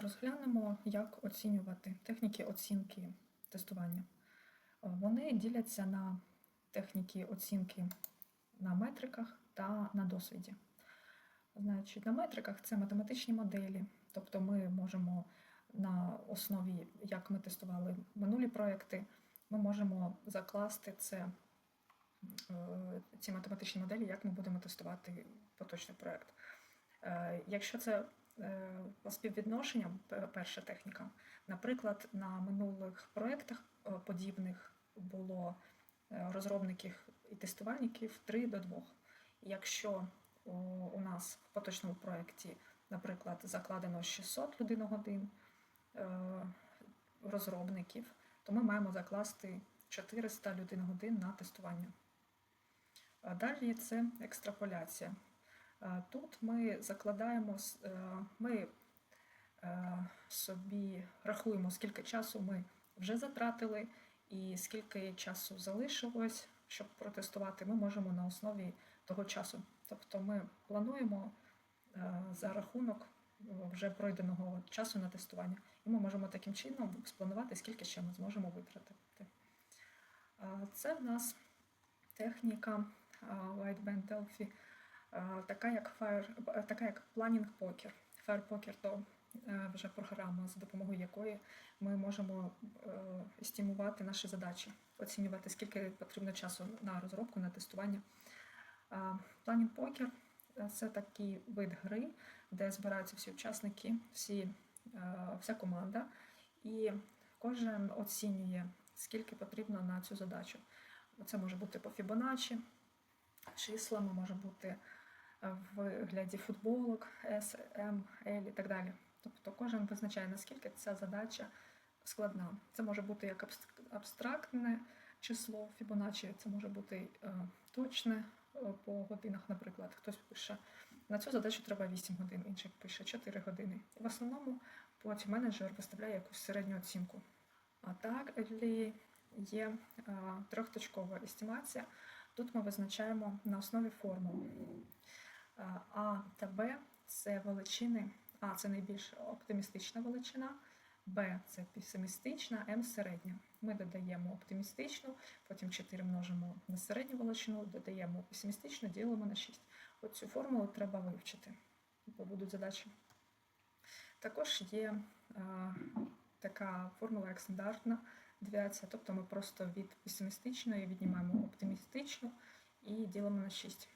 Розглянемо, як оцінювати техніки оцінки тестування. Е, Вони діляться на техніки оцінки на метриках та на досвіді. Значить, на метриках це математичні моделі, тобто ми можемо на основі, як ми тестували минулі проекти, ми можемо закласти це, е, ці математичні моделі, як ми будемо тестувати поточний проект. Е, Якщо це по співвідношенням, перша техніка, наприклад, на минулих проєктах е, подібних було е, розробників і тестувальників 3 до 2. Якщо у нас в поточному проєкті, наприклад, закладено 600 людиногодин е, розробників, то ми маємо закласти 400 людиногодин на тестування. Далі це екстраполяція. Е, Тут ми закладаємо, е, ми е, собі рахуємо, скільки часу ми вже затратили і скільки часу залишилось, щоб протестувати. Ми можемо на основі того часу. Тобто ми плануємо за рахунок вже пройденого часу на тестування. І ми можемо таким чином спланувати, скільки ще ми зможемо витратити. Це в нас техніка White Delphi, така як Fire, е, така як Planning Poker. Fire Poker то е, вже програма, за допомогою якої ми можемо е, стимувати наші задачі, оцінювати, скільки потрібно часу на розробку, на тестування. Е, е, це такий вид гри, де збираються всі учасники, всі, е, вся команда, і кожен оцінює, скільки потрібно на цю задачу. Це може бути по Fibonacci, числами, може бути е, в вигляді футболок, S, M, L і так далі. Тобто кожен визначає, наскільки ця задача складна. Це може бути як абс- абстрактне число Fibonacci, це може бути е, точне е, по годинах, наприклад. Хтось пише, на цю задачу треба 8 годин, інший пише 4 години. В основному потім менеджер виставляє якусь середню оцінку. А далі є е, трьохточкова естимація. Тут ми визначаємо на основі формул. Е, А та Б це величини. А це найбільш оптимістична величина, Б це песимістична, М середня. Ми додаємо оптимістичну, потім 4 множимо на середню величину, додаємо песимістичну, ділимо на 6. Оцю формулу треба вивчити, бо будуть задачі. Також є е, така формула, як стандартна девіація, тобто ми просто від песимістичної віднімаємо оптимістичну і ділимо на 6.